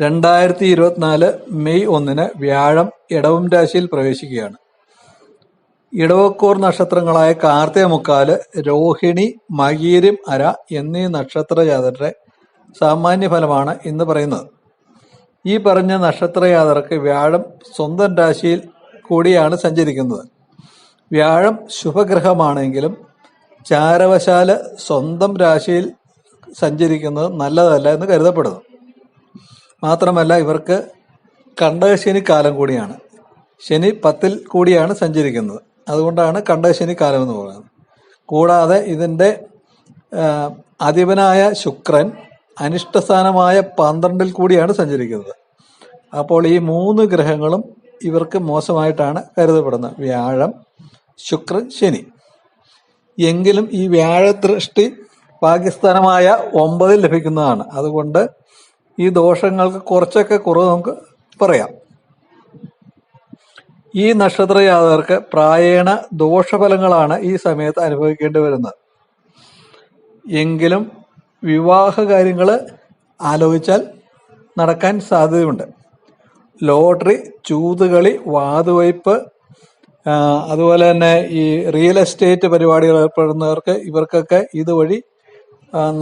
രണ്ടായിരത്തി ഇരുപത്തിനാല് മെയ് ഒന്നിന് വ്യാഴം ഇടവം രാശിയിൽ പ്രവേശിക്കുകയാണ്. ഇടവക്കൂർ നക്ഷത്രങ്ങളായ കാർത്തിക മുക്കാൽ രോഹിണി മകീരം അര എന്നീ നക്ഷത്ര ജാതരുടെ സാമാന്യ ഫലമാണ് ഇന്ന് പറയുന്നത്. ഈ പറഞ്ഞ നക്ഷത്ര ജാതർക്ക് വ്യാഴം സ്വന്തം രാശിയിൽ കൂടിയാണ് സഞ്ചരിക്കുന്നത്. വ്യാഴം ശുഭഗ്രഹമാണെങ്കിലും ചാരവശാല സ്വന്തം രാശിയിൽ സഞ്ചരിക്കുന്നത് നല്ലതല്ല എന്ന് കരുതപ്പെടുന്നു. മാത്രമല്ല ഇവർക്ക് കണ്ടകശനി കാലം കൂടിയാണ്. ശനി പത്തിൽ കൂടിയാണ് സഞ്ചരിക്കുന്നത്. അതുകൊണ്ടാണ് കണ്ടകശനി കാലം എന്ന് പറയുന്നത്. കൂടാതെ ഇതിന്റെ അധിപനായ ശുക്രൻ അനിഷ്ടസ്ഥാനമായ പന്ത്രണ്ടിൽ കൂടിയാണ് സഞ്ചരിക്കുന്നത്. അപ്പോൾ ഈ മൂന്ന് ഗ്രഹങ്ങളും ഇവർക്ക് മോശമായിട്ടാണ് കരുതപ്പെടുന്നത്. വ്യാഴം ശുക്രൻ ശനി. എങ്കിലും ഈ വ്യാഴ ദൃഷ്ടി പാകിസ്ഥാനമായ ഒമ്പതിൽ ലഭിക്കുന്നതാണ്. അതുകൊണ്ട് ഈ ദോഷങ്ങൾക്ക് കുറച്ചൊക്കെ കുറവ് നമുക്ക് പറയാം. ഈ നക്ഷത്ര ജാതകർക്ക് പ്രായേണ ദോഷഫലങ്ങളാണ് ഈ സമയത്ത് അനുഭവിക്കേണ്ടി വരുന്നത്. എങ്കിലും വിവാഹ കാര്യങ്ങൾ ആലോചിച്ചാൽ നടക്കാൻ സാധ്യതയുണ്ട്. ലോട്ടറി ചൂതുകളി വാതുവയ്പ് അതുപോലെ തന്നെ ഈ റിയൽ എസ്റ്റേറ്റ് പരിപാടികൾ ഏർപ്പെടുന്നവർക്ക് ഇവർക്കൊക്കെ ഇതുവഴി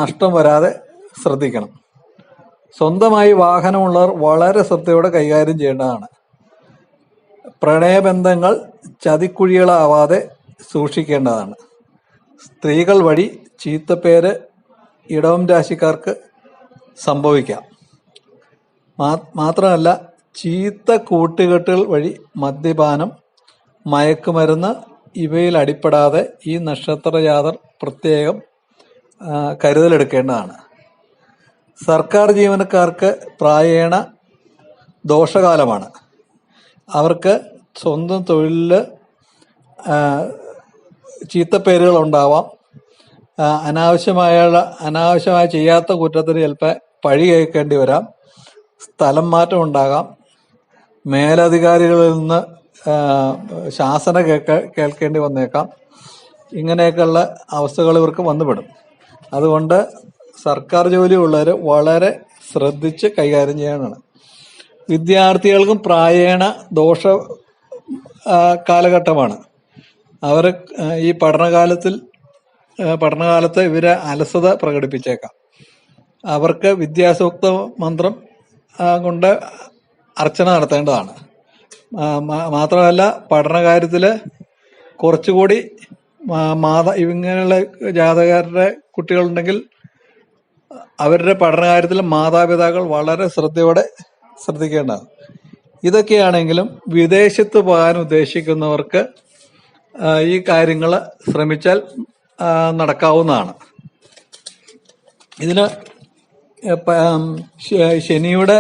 നഷ്ടം വരാതെ ശ്രദ്ധിക്കണം. സ്വന്തമായി വാഹനമുള്ളവർ വളരെ ശ്രദ്ധയോടെ കൈകാര്യം ചെയ്യേണ്ടതാണ്. പ്രണയബന്ധങ്ങൾ ചതിക്കുഴികളാവാതെ സൂക്ഷിക്കേണ്ടതാണ്. സ്ത്രീകൾ വഴി ചീത്തപ്പേര് ഇടവം രാശിക്കാർക്ക് സംഭവിക്കാം. മാത്രമല്ല ചീത്ത കൂട്ടുകെട്ടുകൾ വഴി മദ്യപാനം മയക്കുമരുന്ന് ഇവയിൽ അടിപ്പെടാതെ ഈ നക്ഷത്രജാതർ പ്രത്യേകം കരുതലെടുക്കേണ്ടതാണ്. സർക്കാർ ജീവനക്കാർക്ക് പ്രായേണ ദോഷകാലമാണ്. അവർക്ക് സ്വന്തം തൊഴിലിൽ ചീത്തപ്പേരുകൾ ഉണ്ടാവാം അനാവശ്യമായ അനാവശ്യമായ ചെയ്യാത്ത കുറ്റത്തിന് ചിലപ്പോൾ പഴി കേൾക്കേണ്ടി വരാം. സ്ഥലം മാറ്റം ഉണ്ടാകാം. മേലധികാരികളിൽ നിന്ന് ശാസന കേൾക്ക കേൾക്കേണ്ടി വന്നേക്കാം. ഇങ്ങനെയൊക്കെയുള്ള അവസ്ഥകൾ ഇവർക്ക് വന്നുപെടും. അതുകൊണ്ട് സർക്കാർ ജോലിയുള്ളവർ വളരെ ശ്രദ്ധിച്ച് കൈകാര്യം ചെയ്യാനാണ് വിദ്യാർത്ഥികൾക്കും പ്രായേണ ദോഷ കാലഘട്ടമാണ്. അവർ ഈ പഠനകാലത്തിൽ പഠനകാലത്ത് ഇവരെ അലസത പ്രകടിപ്പിച്ചേക്കാം. അവർക്ക് വിദ്യാസൂക്ത മന്ത്രം കൊണ്ട് അർച്ചന നടത്തേണ്ടതാണ്. മാത്രമല്ല പഠനകാര്യത്തിൽ കുറച്ചുകൂടി മാത ഇങ്ങനെയുള്ള ജാതകാരുടെ കുട്ടികളുണ്ടെങ്കിൽ അവരുടെ പഠനകാര്യത്തിൽ മാതാപിതാക്കൾ വളരെ ശ്രദ്ധയോടെ ശ്രദ്ധിക്കേണ്ടതാണ് ഇതൊക്കെയാണെങ്കിലും വിദേശത്ത് പോകാൻ ഉദ്ദേശിക്കുന്നവർക്ക് ഈ കാര്യങ്ങൾ ശ്രമിച്ചാൽ നടക്കാവുന്നതാണ്. ഇതിന് ശനിയുടെ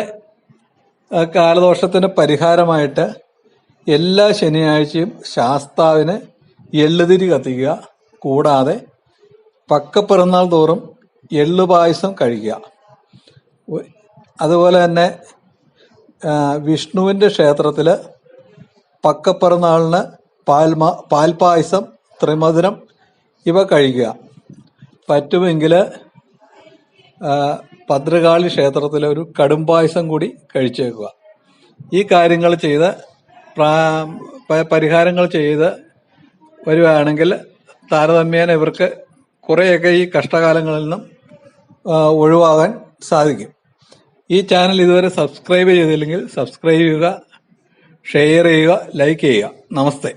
കാലദോഷത്തിന് പരിഹാരമായിട്ട് എല്ലാ ശനിയാഴ്ചയും ശാസ്താവിന് എള്ളുതിരി കത്തിക്കുക. കൂടാതെ പക്കപ്പിറന്നാൾ തോറും എള്ളു പായസം കഴിക്കുക. അതുപോലെ തന്നെ വിഷ്ണുവിന്റെ ക്ഷേത്രത്തിൽ പക്കപ്പിറന്നാളിന് പാൽമാ പാൽപായസം ത്രിമധുരം ഇവ കഴിക്കുക. പറ്റുമെങ്കിൽ ഭദ്രകാളി ക്ഷേത്രത്തിലെ ഒരു കടുംപായസം കൂടി കഴിച്ചേക്കുക. ഈ കാര്യങ്ങൾ ചെയ്ത് പരിഹാരങ്ങൾ ചെയ്ത് വരുവാണെങ്കിൽ താരതമ്യേന ഇവർക്ക് കുറേയൊക്കെ ഈ കഷ്ടകാലങ്ങളിൽ നിന്നും ഒഴിവാകാൻ സാധിക്കും. ഈ ചാനൽ ഇതുവരെ സബ്സ്ക്രൈബ് ചെയ്തില്ലെങ്കിൽ സബ്സ്ക്രൈബ് ചെയ്യുക ഷെയർ ചെയ്യുക ലൈക്ക് ചെയ്യുക. നമസ്തേ.